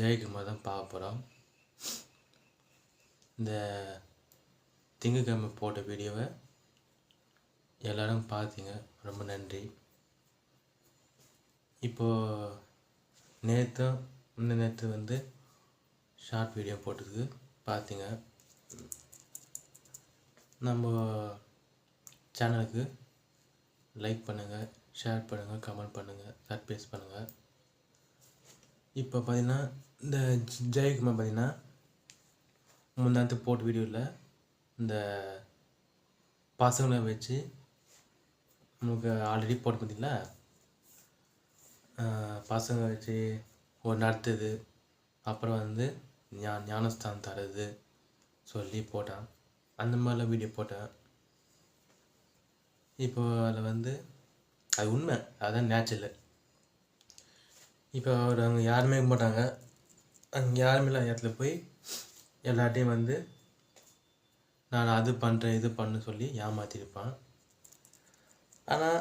ஜெயக்குமார் தான் பார்க்க போகிறோம் இந்த திங்கக்கிழமை போட்ட வீடியோவை எல்லோரும் பார்த்தீங்க. ரொம்ப நன்றி. இப்போது நேற்று முன்ன நேற்று வந்து ஷார்ட் வீடியோ போட்டதுக்கு பார்த்தீங்க. நம்ம சேனலுக்கு லைக் பண்ணுங்கள் ஷேர் பண்ணுங்கள் கமெண்ட் பண்ணுங்கள் சர்ப்ரைஸ் பண்ணுங்கள் இப்போ பார்த்தீங்கன்னா இந்த ஜெயக்குமார் பார்த்தீங்கன்னா முன்னாத்து போட்டு வீடியோவில் இந்த பசங்களை வச்சு நமக்கு ஆல்ரெடி போட்டு பார்த்தீங்களா பசங்க வச்சு ஒரு நடத்துது. அப்புறம் வந்து ஞா ஞானஸ்தானம் தருது சொல்லி போட்டான். அந்த மாதிரிலாம் வீடியோ போட்டேன். இப்போ அதில் வந்து அது உண்மை. அதுதான் நேச்சுரல் இப்போ அவர் அவங்க யாருமே மாட்டாங்க அங்கே யாருமில்லாத இடத்துல போய் எல்லார்ட்டையும் வந்து நான் அது பண்ணுறேன் இது பண்ணு சொல்லி ஏமாற்றிருப்பான் ஆனால்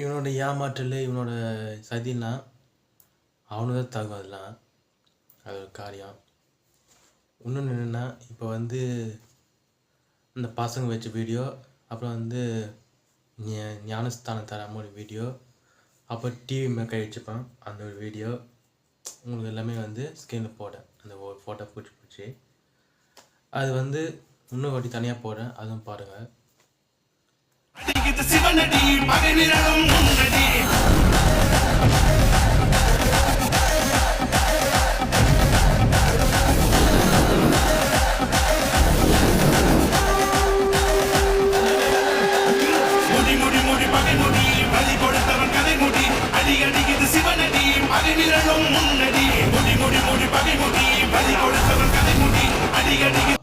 இவனோட ஏமாற்றல் இவனோட சதிலாம் அவனு தான் தகும் அதெல்லாம். அது ஒரு காரியம். இன்னொன்று என்னென்னா இப்போ வந்து இந்த பசங்க வச்ச வீடியோ அப்புறம் வந்து ஞானஸ்தானம் தராமல் ஒரு வீடியோ அப்புறம் டிவி மேலே வச்சுப்பான் அந்த ஒரு வீடியோ. உங்களுக்கு எல்லாமே வந்து ஸ்கிரீனில் போட அந்த ஃபோட்டோ பிடிச்சி பிடிச்சி அது வந்து இன்னும் வாட்டி தனியாக போடுறேன் அதுவும் பாருங்கள் சிவனடி மகனிடம்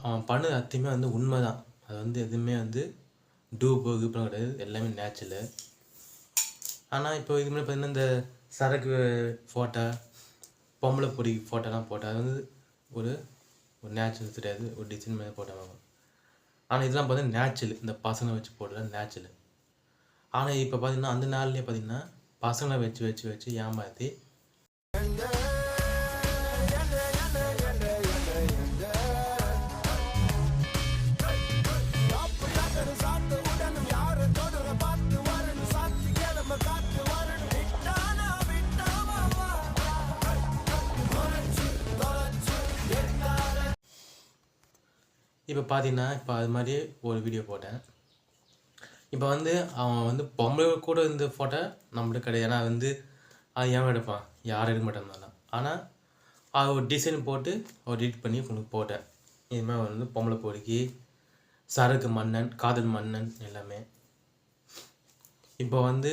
அவன் பண்ணது அத்தையுமே வந்து உண்மை தான் அது வந்து எதுவுமே வந்து டூப்பு கீப்பெலாம் கிடையாது. எல்லாமே நேச்சுரலு ஆனால் இப்போ இது மாதிரி பார்த்தீங்கன்னா இந்த சரக்கு ஃபோட்டோ பொம்பளை பொடி ஃபோட்டோலாம் போட்டால் அது வந்து ஒரு ஒரு நேச்சுரல் தெரியாது. ஒரு டிசைன் மாதிரி போட்டாங்க ஆனால் இதெல்லாம் பார்த்தீங்கன்னா நேச்சுரல் இந்த பசங்களை வச்சு போடுறது நேச்சுரல் ஆனால் இப்போ பார்த்தீங்கன்னா அந்த நாள்லேயே பார்த்தீங்கன்னா பசங்களை வச்சு வச்சு வச்சு ஏமாற்றி இப்போ பார்த்தீங்கன்னா இப்போ அது மாதிரி ஒரு வீடியோ போட்டேன். இப்போ வந்து அவன் வந்து பொம்பளை கூட இருந்த ஃபோட்டோ நம்மளுக்கு கிடையாது. ஏன்னா வந்து அது ஏன் எடுப்பான்? யாரும் எடுக்க மாட்டேன் ஆனால் அது ஒரு டிசைன் போட்டு ஒரு எடிட் பண்ணி உனக்கு போட்டேன். இதுமாதிரி வந்து பொம்பளை பொறுக்கி சரக்கு மன்னன் காதல் மன்னன் எல்லாமே. இப்போ வந்து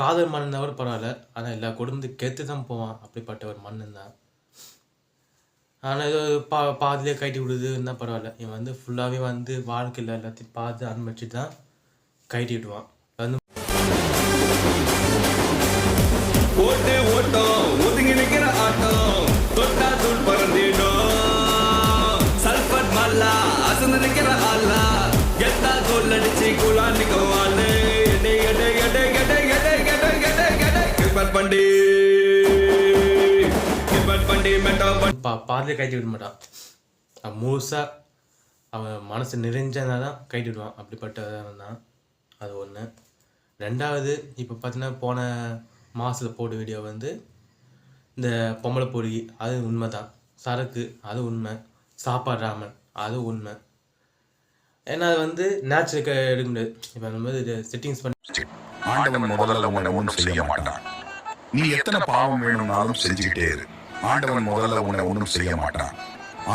காதல் மன்னன் கூட பரவாயில்ல. ஆனால் எல்லா குடும்பத்துக்கு கேத்து தான் போவான். அப்படிப்பட்ட ஒரு மன்னன் தான் ஆனால் ஏதோ பா பாதிலே கட்டி விடுது இருந்தால் பரவாயில்ல இவன் வந்து ஃபுல்லாகவே வந்து வாழ்க்கையில் எல்லாத்தையும் பார்த்து அனுபவிச்சுட்டு தான் கட்டி விடுவான் வந்து ஓட்டு ஓட்டம் ஒதுங்கி நிற்கிற ஆட்டம் தொட்டா தூள் பறந்துடும் சல்பட் மல்லா அசந்து நிற்கிற ஆளா கெத்தா கோல் அடிச்சு குலா நிக்கும் ஆளு எடை எடை எடை எடை எடை எடை எடை எடை பண்டி பா பாதிலே கட்டி விட மாட்டான். அவன் முழுசாக அவன் மனசு நிறைஞ்சனா தான் கட்டி விடுவான். அப்படிப்பட்டவன் தான் அது ஒன்று ரெண்டாவது இப்போ பார்த்தீங்கன்னா போன மாதத்தில் போட்ட வீடியோ வந்து இந்த பொம்பளை பொடி அது உண்மை தான் சரக்கு அது உண்மை. சாப்பாடு ராமன் அது உண்மை. ஏன்னா அது வந்து நேச்சுரலுக்கு எடுக்க முடியாது. இப்போ நம்ம இது செட்டிங்ஸ் பண்ணி ஆண்டவன் முதல்ல உன்னை ஒன்றும் செய்ய மாட்டான். நீ எத்தனை பாவம் வேணும்னாலும் செஞ்சுக்கிட்டே இரு. ஆண்டவன் முதல்ல உன்னை ஒன்றும் செய்ய மாட்டான்.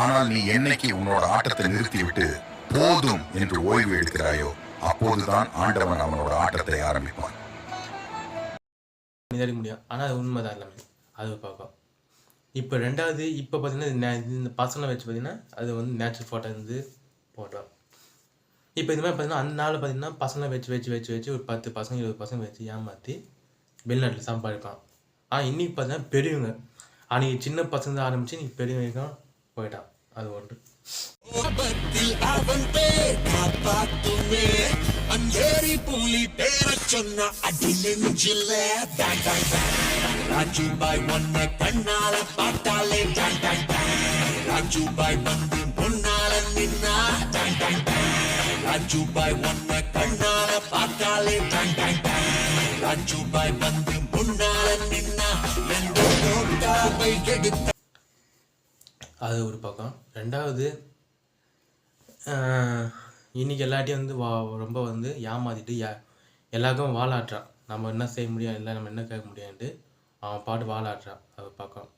ஆனால் நீ என்னைக்கு உன்னோட ஆட்டத்தை நிறுத்திவிட்டு போதும் என்று ஓய்வு எடுக்கிறாயோ அப்போதுதான் ஆண்டவன் அவனோட ஆட்டத்தை ஆரம்பிப்பான். நிதானிக்க முடியும். ஆனால் அது உண்மை தான் எல்லாமே. அது பார்ப்போம். இப்போ ரெண்டாவது இப்போ பார்த்தீங்கன்னா இந்த பசங்களை வச்சு பார்த்தீங்கன்னா அது வந்து நேச்சுரல் ஃபோட்டோ வந்து போட்டோம் இப்போ இது மாதிரி பார்த்தீங்கன்னா அந்த நாள் பார்த்தீங்கன்னா பசங்களை வச்சு வச்சு வச்சு வச்சு ஒரு பத்து பசங்க இருபது பசங்க வச்சு ஏமாற்றி வெளிநாட்டில் சம்பாதிப்பான். ஆனால் இன்னைக்கு பார்த்தீங்கன்னா பெரியவங்க அன்றைக்கி சின்ன பசங்க ஆரம்பித்து நீ பெரிய வரைக்கும் போயிட்டான் அது ஒன்று. ராஜுபாய் வந்து பொன்னால நின்னா ராஜுபாய் ஒன்ன கண்ணால பார்த்தாலே ராஜுபாய் வந்து பொன்னால நின்னா அது ஒரு பக்கம். ரெண்டாவது இன்றைக்கி இன்னைக்கு வந்து வா ரொம்ப வந்து ஏமாத்திட்டு யா எல்லாருக்கும் வாழாட்டுறான் நம்ம என்ன செய்ய முடியும் இல்லை நம்ம என்ன கேட்க முடியாதுன்ட்டு அவன் பாட்டு வாழாட்டுறான் அது பக்கம்.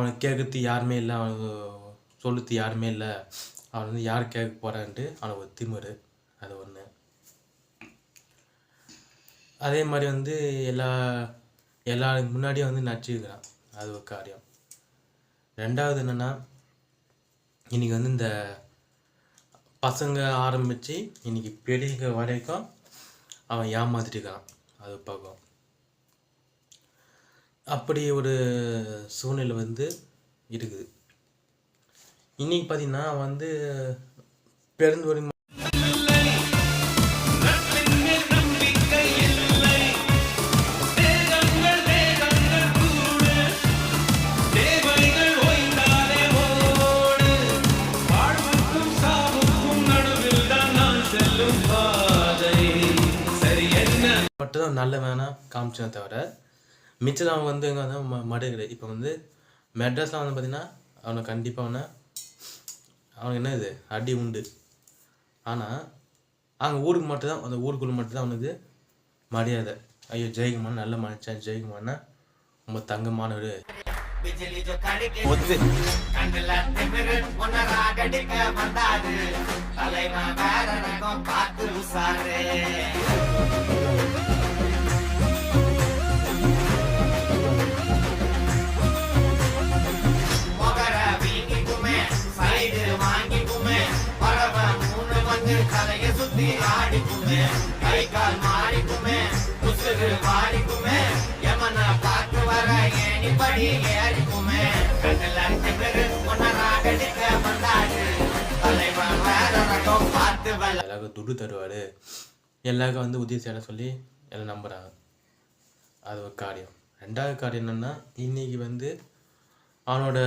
அவனுக்கு கேட்கறது யாருமே இல்லை அவனுக்கு சொல்லுறது யாருமே இல்லை. அவன் வந்து யார் கேட்க போகிறான்ட்டு அவனுக்கு ஒரு திமிரு அது ஒன்று அதே மாதிரி வந்து எல்லா எல்லாருக்கு முன்னாடியும் வந்து நடிச்சிருக்கிறான். அது ஒரு காரியம். ரெண்டாவது என்னென்னா இன்னைக்கு வந்து இந்த பசங்க ஆரம்பித்து இன்னைக்கு பெரிய வரைக்கும் அவன் ஏமாத்திட்டு இருக்கான். அது பக்கம். அப்படி ஒரு சூழ்நிலை வந்து இருக்குது. இன்னைக்கு பார்த்தீங்கன்னா வந்து என்ன? மட்டும்தான் நல்ல வேணால் காமிச்சேன் தவிர மிச்சம் அவன் வந்து எங்கே வந்து ம மடு கிடையாது. இப்போ வந்து மெட்ராஸில் வந்து பார்த்தீங்கன்னா அவனை கண்டிப்பாக அவனை அவனுக்கு என்ன இது? அடி உண்டு. ஆனால் அங்கே ஊருக்கு மட்டும்தான் அந்த ஊருக்குள்ள மட்டும்தான் அவனுக்கு மரியாதை. ஐயோ ஜெயக்குமார் நல்ல மனுஷன் ஜெயக்குமார்னா ரொம்ப தங்கமானவர். எல்லாருக்கும் துட்டு தருவாரு எல்லாருக்கும் வந்து உதவி செய்ய சொல்லி எல்லாம் நம்புகிறாங்க அது ஒரு காரியம். ரெண்டாவது காரியம் என்னென்னா இன்னைக்கு வந்து அவனோட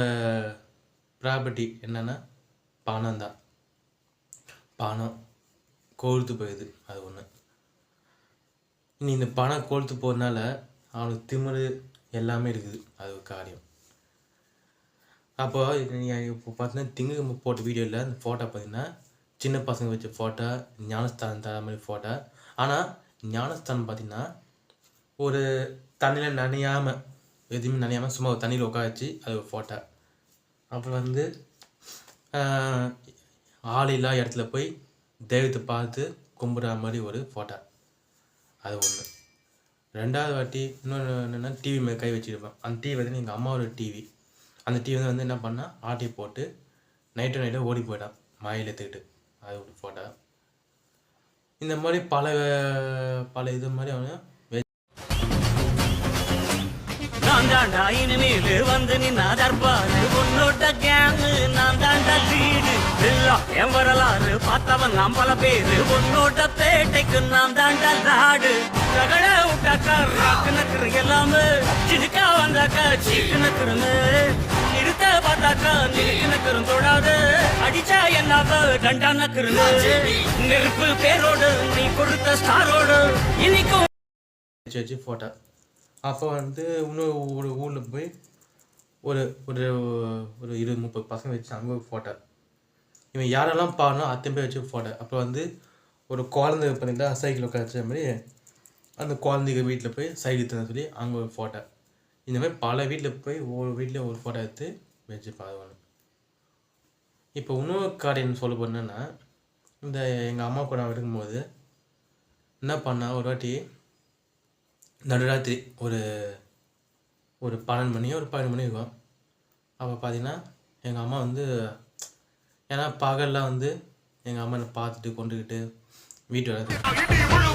ப்ராப்பர்ட்டி என்னென்னா பணம் தான் பணம். கோழ்த்து போயிடுது. அது ஒன்று இனி இந்த பணம் கோழ்த்து போகிறதுனால அவனுக்கு திமிரு எல்லாமே இருக்குது. அது ஒரு காரியம். அப்போ இப்போ பார்த்தீங்கன்னா திங்க போட்ட வீடியோவில் அந்த ஃபோட்டோ பார்த்தீங்கன்னா சின்ன பசங்க வச்ச ஃபோட்டோ ஞானஸ்தானம் தர மாதிரி ஃபோட்டோ ஆனால் ஞானஸ்தானம் பார்த்தீங்கன்னா ஒரு தண்ணியில் நனையாமல் எதுவுமே நனையாமல் சும்மா ஒரு தண்ணியில் உட்காச்சு அது ஒரு ஃபோட்டோ அப்புறம் வந்து ஆள் இல்லாத இடத்துல போய் தெய்வத்தை பார்த்து கும்பிட்ற மாதிரி ஒரு ஃபோட்டோ அது ஒன்று ரெண்டாவது வாட்டி இன்னொன்று என்னென்னா டிவி மேலே கை வச்சுருப்பேன் அந்த டிவி வந்து எங்கள் அம்மாவோட டிவி அந்த டிவி வந்து வந்து என்ன பண்ணால் ஆட்டி போட்டு நைட்டு நைட்டாக ஓடி போயிட்டான் மாயில் எடுத்துக்கிட்டு. அது ஒரு ஃபோட்டோ இந்த மாதிரி பல பல இது மாதிரி அவன் நான் தாண்டா இனிமேல் வந்து நின்னா தர்பாரு உன்னோட கேங்கு நான் தாண்டா வீடு. எல்லாம் என் வரலாறு பார்த்தவன் நாம் பல பேரு. உன்னோட பேட்டைக்கு நான் தாண்டா நாடு. ரகட விட்டாக்கா ராக்கு நக்கிற எல்லாமே. சிடுக்கா வந்தாக்கா சீக்கு நக்கிறமே நிறுத்த பார்த்தாக்கா நிறுக்கு நக்குறும் தொடாது. அடிச்சா என்னாவ கண்டா நக்கிறமே. நெருப்பு பேரோடு நீ கொடுத்த ஸ்டாரோடு. இன்னைக்கும் வச்சு அப்போ வந்து இன்னொரு ஒரு ஊரில் போய் ஒரு ஒரு ஒரு இருபது முப்பது பசங்க வச்சு அங்கே ஒரு ஃபோட்டோ இவன் யாரெல்லாம் பாடணும் அத்தனை பேர் வச்சு ஃபோட்டோ அப்போ வந்து ஒரு குழந்தை பார்த்தீங்கன்னா சைக்கிள் உட்கார மாதிரி அந்த குழந்தைங்க வீட்டில் போய் சைக்கிள் தர சொல்லி அங்கே ஒரு ஃபோட்டோ இந்த மாதிரி பல வீட்டில் போய் ஒவ்வொரு வீட்டில் ஒரு ஃபோட்டோ எடுத்து வச்சு பாதுகாணும் இப்போ இன்னொரு காரியம் சொல்ல போனேன்னா இந்த எங்கள் அம்மா கூட நான் இருக்கும்போது என்ன பண்ணால் ஒரு வாட்டி நடுராத்திரி ஒரு ஒரு பன்னெண்டு மணி ஒரு பதினொன்று மணி இருக்கும். அப்போ பார்த்தீங்கன்னா எங்கள் அம்மா வந்து ஏன்னா பகல்லாம் வந்து எங்கள் அம்மா என்னை பார்த்துட்டு கொண்டுக்கிட்டு வீட்டு வேலை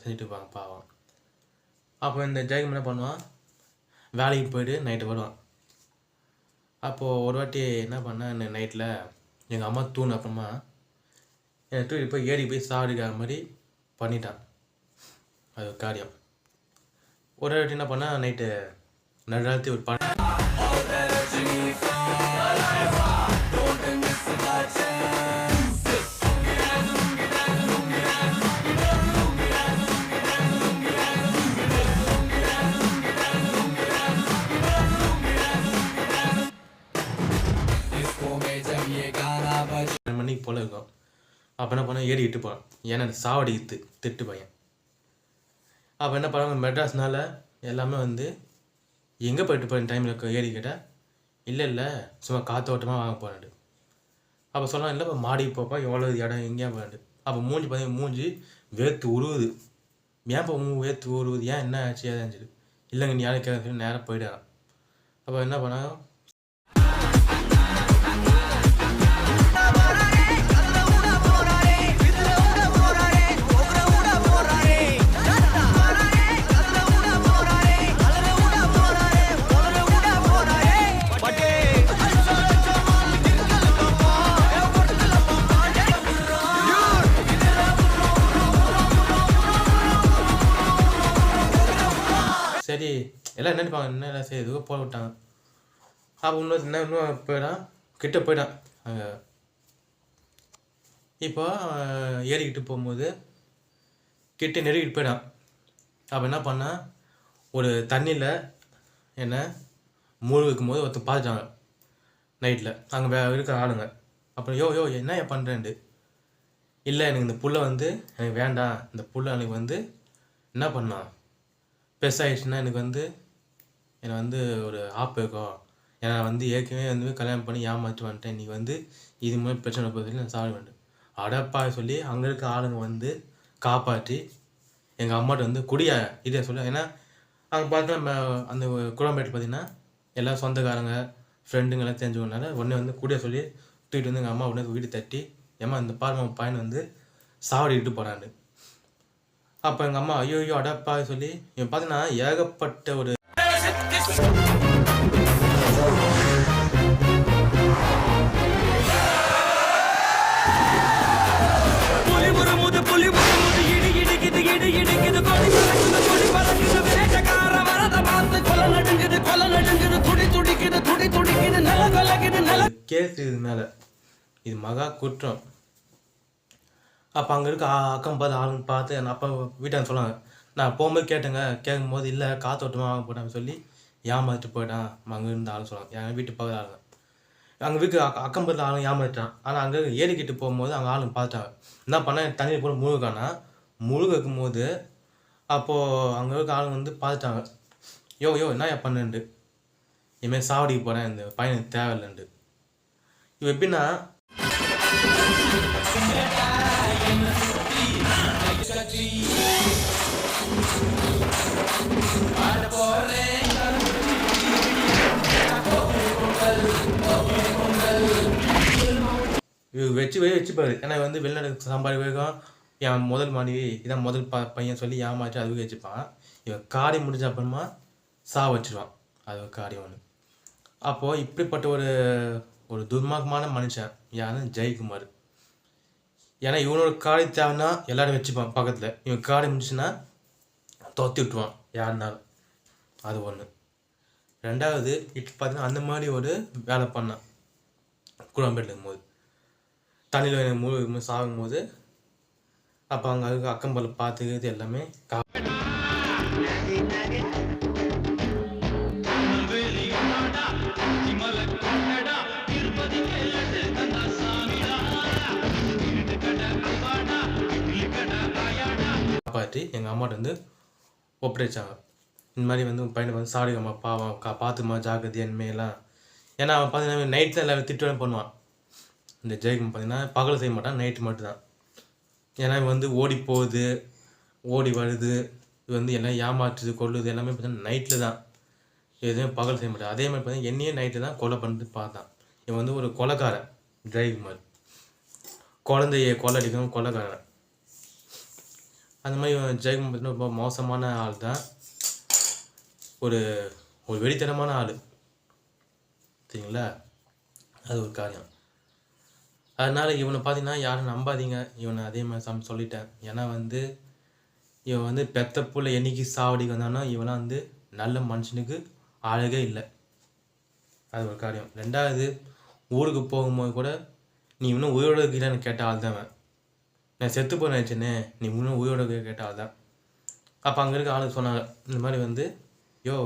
செஞ்சுட்டு இருப்பாங்க பாவம். அப்போ இந்த ஜெயகம் என்ன பண்ணுவான்? வேலைக்கு போயிட்டு நைட்டு வருவான். அப்போது ஒரு வாட்டி என்ன பண்ணேன் நைட்டில் எங்கள் அம்மா தூண் அப்புறமா என்னை தூக்கி போய் ஏறி போய் சாடிக்கிற மாதிரி பண்ணிட்டான். அது காரியம். ஒரு வாட்டி என்ன பண்ணால் நைட்டு நடுராத்திரி ஒரு பன்னெண்டு அப்போ என்ன பண்ண? ஏறி இட்டு போகிறான் ஏன்னா அந்த சாவடி இத்து திட்டு பையன். அப்போ என்ன பண்ணுவாங்க மெட்ராஸ்னால எல்லாமே வந்து எங்கே போயிட்டு போகிற டைமில் ஏறி கேட்டால் இல்லை இல்லை சும்மா காத்தோட்டமாக வாங்க போகிறாண்டு அப்போ சொல்லலாம் இல்லை இப்போ மாடி போப்பா எவ்வளோ இடம் எங்கேயா போகிறாண்டு அப்போ மூஞ்சி பார்த்தீங்கன்னா மூஞ்சி வேர்த்து உருவுது. ஏன் இப்போ மூ வேர்த்து உருவுது? ஏன் என்ன ஆச்சு? ஏதாச்சும் இல்லைங்க நீ யாரும் கேட்க நேராக போயிட்டாரான் அப்போ என்ன பண்ணாங்க சரி எல்லாம் என்ன நினைப்பாங்க என்ன எல்லாம் சரி எதுவோ போட விட்டாங்க. அப்போ இன்னும் என்ன இன்னும் போயிடான் கிட்ட போயிட்டான். அங்கே. இப்போ ஏறிக்கிட்டு போகும்போது கிட்ட நெருக்கிட்டு போயிட்டான். அப்போ என்ன பண்ணான் ஒரு தண்ணியில் என்ன மூழ்கிக்கும் போது ஒருத்தர் பார்த்துட்டாங்க நைட்டில் அங்கே வே இருக்கிற ஆளுங்க. அப்புறம் யோ யோ என்ன பண்ணுறேன்ட்டு இல்லை எனக்கு இந்த புல்லை வந்து எனக்கு வேண்டாம். இந்த புல்லை எனக்கு வந்து என்ன பண்ணான் பெருசாகிடுச்சுன்னா எனக்கு வந்து என்னை வந்து ஒரு ஆப் இருக்கும் ஏன்னா வந்து ஏற்கனவே வந்து கல்யாணம் பண்ணி ஏமாற்றி வந்துட்டேன். இன்றைக்கி வந்து இது மாதிரி பிரச்சனை போகுது நான் சால்வ் பண்ணிட்டேன். அடப்பா சொல்லி அங்கே இருக்க ஆளுங்க வந்து காப்பாற்றி எங்கள் அம்மாட்ட வந்து குடிய இதை சொல்ல ஏன்னா அங்கே பார்த்தா நம்ம அந்த குளம்பேட்டு பார்த்தீங்கன்னா எல்லா சொந்தக்காரங்க ஃப்ரெண்டுங்கெல்லாம் தெரிஞ்சவங்கனால உடனே வந்து கூடிய சொல்லி தூக்கிட்டு வந்து எங்கள் அம்மா உடனே வீடு தட்டி ஏமா இந்த பாருமா உன் பையன் வந்து சாவடிக்கிட்டு போகிறான்னு அப்போ எங்கள் அம்மா ஐயோ ஐயோ அடப்பா சொல்லி இவன் பார்த்தீங்கன்னா ஏகப்பட்ட ஒரு கேஸ் இது மேலே. இது மகா குற்றம். அப்போ அங்கே இருக்க அக்கம் பார்த்து ஆளுங்க பார்த்து என் அப்பா வீட்டாங்க சொன்னாங்க நான் போகும்போது கேட்டேங்க கேட்கும்போது இல்லை காத்தோட்டமாக வாங்க போட்டான்னு சொல்லி ஏமாற்றிட்டு போயிட்டான் அங்கே இருந்த ஆள் சொன்னாங்க என் வீட்டு பக்கத்து ஆளுங்க. அங்கே வீட்டு அக்க அக்கம் பக்கத்தில் ஆளுங்க ஏமாற்றிட்டான் ஆனால் அங்கே ஏறிக்கிட்டு போகும்போது அங்கே ஆளுங்க பார்த்தாங்க என்ன பண்ணேன் தண்ணியில் போட்டு முழுகானா முழுக போது அப்போது அங்கே இருக்க ஆளுங்க வந்து பார்த்துட்டாங்க யோ யோ என்ன பண்ணுண்டு இதுமாரி சாவடிக்கு போகிறேன் இந்த பையனுக்கு தேவையில்லைண்டு இப்போ எப்படின்னா இது வச்சு வச்சுப்பாரு ஏன்னா வந்து வெளிநாடு சம்பாதி வேகம் என் முதல் மனைவி இதான் முதல் ப பையன் சொல்லி ஏமாச்சு அதுவே வச்சுப்பான். இவன் காரியம் முடிஞ்ச அப்புறமா சா வச்சிருவான். அது ஒரு காரியம் ஒன்று அப்போது இப்படிப்பட்ட ஒரு ஒரு துர்மார்க்கமான மனுஷன் யாருன்னு? ஜெயக்குமார். ஏன்னா இவனோட காடி தேவைன்னா எல்லாரும் வச்சுப்பான் பக்கத்தில். இவன் காடி முடிச்சுன்னா தொத்தி விட்டுருவான் யாருனாலும். அது ஒன்று ரெண்டாவது இப்போ பார்த்தீங்கன்னா அந்த மாதிரி ஒரு வேலை பண்ணான். குழம்பேட்டில் இருக்கும்போது தண்ணியில் மூழ்கும் சாகும்போது அப்போ அங்கே அக்கம் அக்கம்பல் பார்த்துக்கிறது எல்லாமே கா காப்பாற்றி எங்கள் அம்மாட்ட வந்து ஒப்படைச்சாங்க. இந்த மாதிரி வந்து உன் பையனை வந்து சாரிகம்மா பாவம் கா பார்த்துமா ஜாக்கிரதையா இனிமேலாம் ஏன்னா அவன் பார்த்தீங்கன்னா நைட்டில் எல்லாரும் திட்டுவேன் பண்ணுவான். இந்த ஜெயக்குமார் பார்த்தீங்கன்னா பகல் செய்ய மாட்டான் நைட்டு மட்டும்தான். ஏன்னா இவன் வந்து ஓடி போகுது ஓடி வருது இது வந்து எல்லாம் ஏமாற்றுது கொள்ளுது எல்லாமே பார்த்தீங்கன்னா நைட்டில் தான். எதுவுமே பகல் செய்ய மாட்டான். அதே மாதிரி பார்த்தீங்கன்னா என்னையே நைட்டு தான் கொலை பண்ணிட்டு பார்த்தான். இவன் வந்து ஒரு கொலைக்காரன் ஜெயக்குமார். குழந்தைய கொலை அடிக்கணும் கொலைக்காரன் அந்த மாதிரி இவன் ஜெயக்குமார் பார்த்தீங்கன்னா ரொம்ப மோசமான ஆள் தான் ஒரு ஒரு வெடித்தனமான ஆள். சரிங்களா? அது ஒரு காரியம். அதனால் இவனை பார்த்தீங்கன்னா யாரும் நம்பாதீங்க. இவனை அதே மாதிரி சம் சொல்லிட்டேன். ஏன்னா வந்து இவன் வந்து பெத்த புள்ள என்னைக்கு சாவடிக்கு வந்தானோ இவனாம் வந்து நல்ல மனுஷனுக்கு அழகே இல்லை. அது ஒரு காரியம். ரெண்டாவது ஊருக்கு போகும்போது கூட நீ இன்னும் உயிரோடு இருக்கிறான்னு கேட்ட ஆள் தான் அவன் நான் செத்து போனேன் நினச்சேனே நீ இன்னும் உயிரோட கேட்டால் தான் அப்போ அங்கே இருக்க ஆளுங்க சொன்னாங்க இந்த மாதிரி வந்து யோ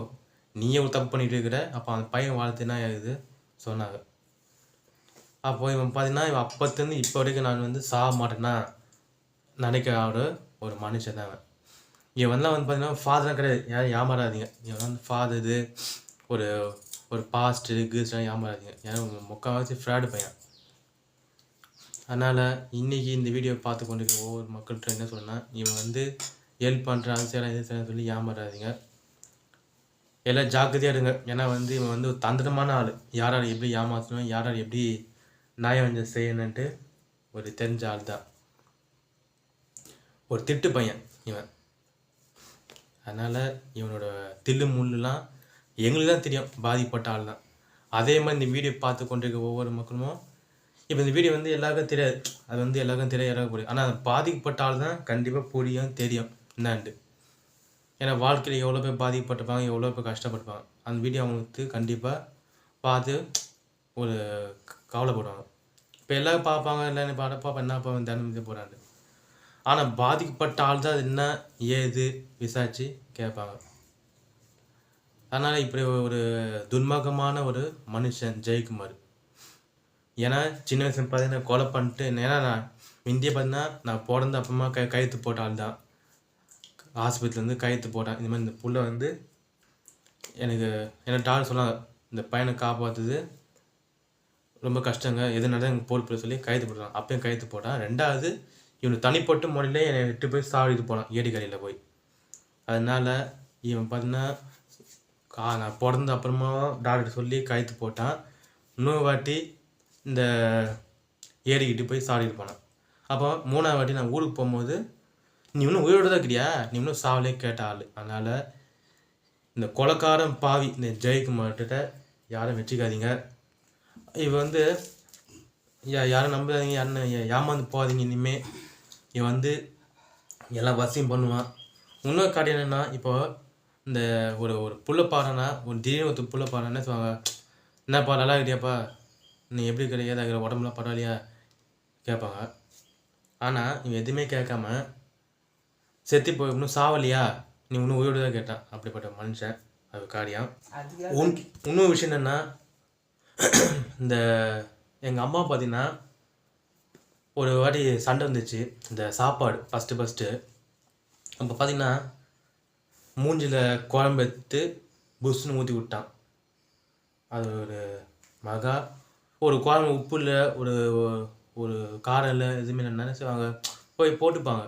நீயே ஒரு தப்பு பண்ணிகிட்டு இருக்கிற அப்போ அந்த பையன் வாழ்த்து என்ன ஆகுது? சொன்னாங்க. அப்போ இவன் பார்த்தீங்கன்னா இவன் அப்போத்துலேருந்து இப்போ வரைக்கும் நான் வந்து சாக மாட்டேன்னா நினைக்கிற ஒரு ஒரு மனுஷன் தான் அவன். இவன்லாம் வந்து பார்த்தீங்கன்னா ஃபாதர்லாம் கிடையாது. யாரும் ஏமாறாதீங்க. இவன் வந்து ஃபாதர் ஒரு ஒரு பாஸ்ட்டு கீஸ்லாம் ஏமாறாதீங்க. ஏன்னா முக்கால்வாசி ஃப்ராடு பையன். அதனால் இன்றைக்கி இந்த வீடியோ பார்த்து கொண்டிருக்க ஒவ்வொரு மக்கள்கிட்ட என்ன சொன்னால் இவன் வந்து ஹெல்ப் பண்ணுறான் அது செய்யலாம் இது செய்யலாம் சொல்லி ஏமாறாதீங்க. எல்லாம் ஜாக்கிரதையாக இருங்க. ஏன்னா வந்து இவன் வந்து ஒரு தந்திரமான ஆள். யாரால் எப்படி ஏமாற்றணும் யாரால் எப்படி நியாயம் வந்து செய்யணுன்ட்டு ஒரு தெரிஞ்ச ஆள் தான் ஒரு திட்டு பையன் இவன். அதனால் இவனோட தில்லு முள்ளுலாம் எங்களுக்கு தான் தெரியும். பாதிப்பட்ட ஆள் தான் அதே மாதிரி இந்த வீடியோ பார்த்து கொண்டிருக்க ஒவ்வொரு மக்களும் இப்போ இந்த வீடியோ வந்து எல்லாருக்கும் தெரியாது அது வந்து எல்லாருக்கும் தெரியாது எல்லாருக்கும் புரியும் ஆனால் பாதிக்கப்பட்ட ஆள் தான் கண்டிப்பாக புரியும் தெரியும். என்னான்ட்டு ஏன்னா வாழ்க்கையில் எவ்வளோ பேர் பாதிக்கப்பட்டிருப்பாங்க எவ்வளோ பேர் கஷ்டப்பட்டிருப்பாங்க. அந்த வீடியோ அவங்களுக்கு கண்டிப்பாக பார்த்து ஒரு கவலைப்படுவாங்க. இப்போ எல்லோரும் பார்ப்பாங்க இல்லைன்னு பாட பாப்பா என்ன பாப்பா தினம் இது போகிறாண்டு ஆனால் பாதிக்கப்பட்ட ஆள் தான் அது என்ன ஏது விசாரித்து கேட்பாங்க. அதனால் இப்படி ஒரு துன்மகமான ஒரு மனுஷன் ஜெயக்குமார். ஏன்னா சின்ன வயசுல பார்த்தீங்கன்னா கொலை பண்ணிட்டு ஏன்னா நான் இந்திய பார்த்தீங்கன்னா நான் பிறந்த அப்பமா கை கையெழுத்து போட்ட ஆள் தான். ஆஸ்பத்திரிலேருந்து கையெழுத்து போட்டேன். இந்த மாதிரி இந்த புள்ள வந்து எனக்கு என்ன டாக்டர் சொன்னாங்க. இந்த பையனை காப்பாற்றுது ரொம்ப கஷ்டங்க. எதுனால எங்கள் எனக்கு போல் போட சொல்லி கையெழுத்து போட்டான் அப்பயும் கையெழுத்து போட்டான். ரெண்டாவது இவனுக்கு தனிப்பட்ட முறையில் என்னை விட்டு போய் சாவிட்டு போனான். ஏடிக்கரையில் போய். அதனால் இவன் பார்த்தீங்கன்னா கா நான் பிறந்த அப்புறமா டாக்டர் சொல்லி கைத்து போட்டான். இன்னொரு வாட்டி இந்த ஏறிக்கிட்டு போய் சாடிட்டு போனான். அப்போ மூணாவது வாட்டி நான் ஊருக்கு போகும்போது நீ இன்னும் உயிரோட தான் இருக்கிறியா நீ இன்னும் சாவலே கேட்ட ஆள். அதனால் இந்த கொலக்காரன் பாவி இந்த ஜெயக்குமார்கிட்ட யாரும் வச்சுக்காதீங்க. இவன் வந்து யா யாரும் நம்பாதீங்க யாரும் ஏமாந்து போகாதீங்க இனிமே. இவன் வந்து எல்லாம் வசியம் பண்ணுவான். இன்னொரு காரியம் என்னென்னா இப்போ இந்த ஒரு ஒரு புள்ள பாடுறேன்னா ஒரு திடீர்னு ஒரு புள்ள பாறை சொல்லுவாங்க என்னப்பா நல்லா இருக்கியாப்பா? நீ எப்படி இருக்கிற ஏதா இருக்கிற உடம்புலாம் பரவாயில்லையா? கேட்பாங்க. ஆனால் இவன் எதுவுமே கேட்காம செத்து போய் இன்னும் சாவலியா? நீ இன்னும் உயிரோடு தான் கேட்டான் அப்படிப்பட்ட மனுஷன் அது காரியம் உன் இன்னொரு விஷயம் என்னென்னா இந்த எங்கள் அம்மா பார்த்தீங்கன்னா ஒரு வாட்டி சண்டை வந்துச்சு. இந்த சாப்பாடு ஃபஸ்ட்டு ஃபஸ்ட்டு அப்போ பார்த்தீங்கன்னா மூஞ்சில் குழம்பு எடுத்து புஷ்னு ஊற்றி விட்டான். அது ஒரு மகா ஒரு குழம்பு உப்பு இல்லை ஒரு ஒரு காரம் இல்லை எதுவுமே இல்லை செய்வாங்க போய் போட்டுப்பாங்க.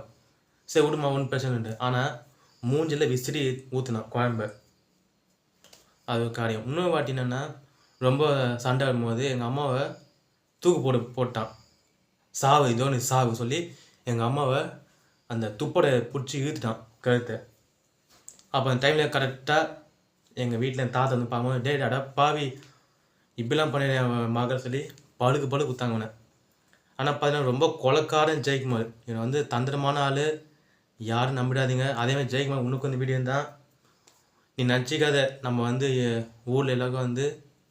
சரி விடுமா ஒன்றும் பிரச்சனை இல்லை ஆனால் மூஞ்சில் விசிறி ஊற்றுனா குழம்ப. அது காரியம். இன்னொரு வாட்டி என்னென்னா ரொம்ப சண்டை வரும்போது எங்கள் அம்மாவை தூக்கு போட்டு போட்டான். சாவு இதோ நீ சாவு சொல்லி எங்கள் அம்மாவை அந்த துப்படை பிடிச்சி இழுத்துட்டான் கழுத்தை. அப்போ அந்த டைமில் கரெக்டாக எங்கள் வீட்டில் தாத்தா வந்து பார்க்கும்போது டே டாடா பாவி இப்படிலாம் பண்ணி மகள் சொல்லி பழுக்கு பழு குத்தாங்க அவனை. ஆனால் பார்த்தீங்கன்னா ரொம்ப கொலக்காரன் ஜெயக்குமார். இவன் வந்து தந்திரமான ஆள். யாரும் நம்பிடாதீங்க. அதே மாதிரி ஜெயக்குமார் உனக்கு வந்து வீடியோ தான் நீ நினச்சிக்காத நம்ம வந்து ஊரில் எல்லாருக்கும் வந்து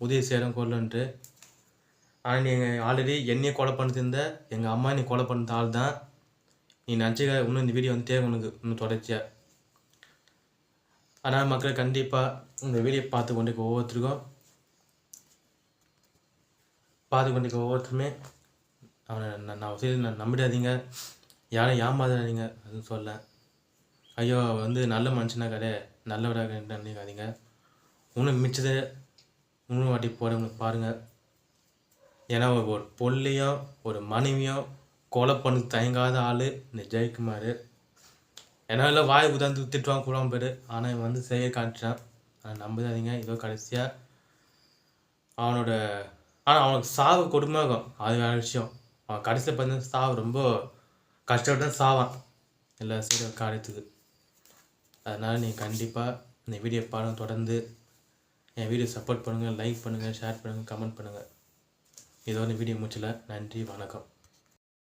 உதவி செய்கிறோம் கொள்ளன்ட்டு ஆனால் நீங்கள் ஆல்ரெடி என்னையே கொலை பண்ணிருந்த எங்கள் அம்மா நீ கொலை பண்ணுற ஆள் தான் நீ நினச்சிக்காத இன்னும் இந்த வீடியோ வந்து தேவை உனக்கு. இன்னும் தொடர்ச்சியாக ஆனால் மக்களை கண்டிப்பாக இந்த வீடியோ பார்த்து கொண்டு ஒவ்வொருத்தருக்கும் பார்த்துக்கொண்டிருக்க ஒவ்வொருத்தருமே அவனை நான் நான் செய்து நான் நம்பிடாதீங்க. யாரும் ஏமாதாதீங்க அதுவும் சொல்ல. ஐயோ வந்து நல்ல மனுஷனா கிடையாது. நல்லவராக நினைக்காதீங்க இன்னும் மிச்சது இன்னும் வாட்டி போகிறவங்களுக்கு பாருங்கள் ஏன்னா ஒரு பொல்லையும் ஒரு மனைவியும் கொலை பண்ணு தயங்காத ஆள் இந்த ஜெயக்குமார். ஏன்னா இல்லை வாய் உதாந்து திட்டுவாங்க கூடாம போயிடு. ஆனால் இவன் வந்து செய்ய காட்டுறான். ஆனால் நம்பாதீங்க. இதோ கடைசியாக அவனோட ஆனால் அவனுக்கு சாவு கொடுமையாகும் அது வேற விஷயம். அவன் கடைசியில் பார்த்து சாவு ரொம்ப கஷ்டப்பட்டு தான் சாவான். எல்லா செய்கிற காரியத்துக்கு. அதனால் நீங்கள் கண்டிப்பாக இந்த வீடியோ பாடம் தொடர்ந்து என் வீடியோ சப்போர்ட் பண்ணுங்கள் லைக் பண்ணுங்கள் ஷேர் பண்ணுங்கள் கமெண்ட் பண்ணுங்கள் இதோட வீடியோ முடிச்சல நன்றி வணக்கம்.